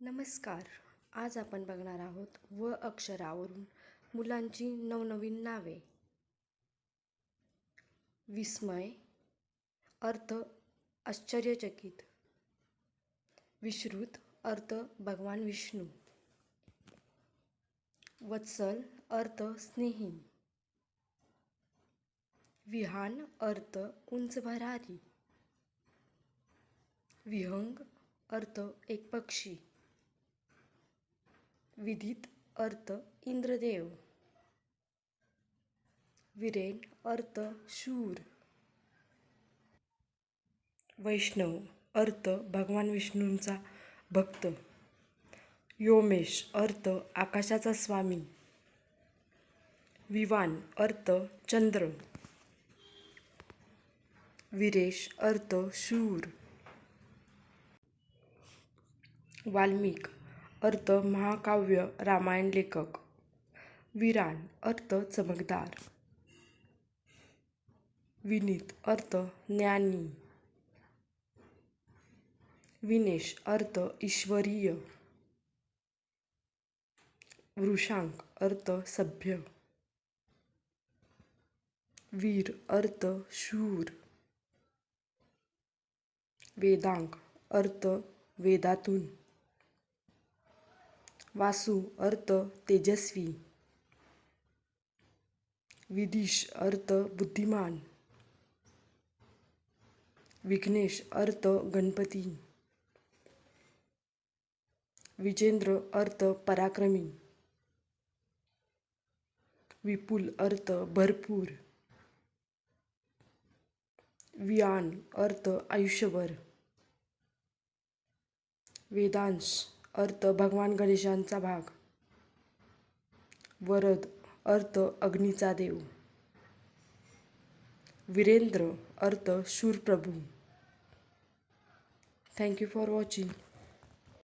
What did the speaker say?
नमस्कार. आज आपण बघणार आहोत व अक्षरावरून मुलांची नवनवीन नावे. विस्मय अर्थ आश्चर्यचकित. विश्रुत अर्थ भगवान विष्णू. वत्सल अर्थ स्नेही. विहान अर्थ उंच भरारी. विहंग अर्थ एक पक्षी. विदित अर्थ इंद्रदेव. विरेन अर्थ शूर. वैष्णव अर्थ भगवान विष्णूंचा भक्त. योमेश अर्थ आकाशाचा स्वामी. विवान अर्थ चंद्र. विरेश अर्थ शूर. वाल्मिक अर्थ महाकाव्य रामायण लेखक. विराण अर्थ चमकदार. विनीत अर्थ ज्ञानी. विनेश अर्थ ईश्वरीय. वृषांक अर्थ सभ्य. वीर अर्थ शूर. वेदांग अर्थ वेदातून. वासू अर्थ तेजस्वी. विदिश अर्थ बुद्धिमान. विघ्नेश अर्थ गणपती. विजेंद्र अर्थ पराक्रमी. विपुल अर्थ भरपूर. वियान अर्थ आयुष्यभर. वेदांश अर्थ भगवान गणेशांचा भाग. वरद अर्थ अग्नीचा देव. वीरेंद्र अर्थ शूरप्रभू. Thank you for watching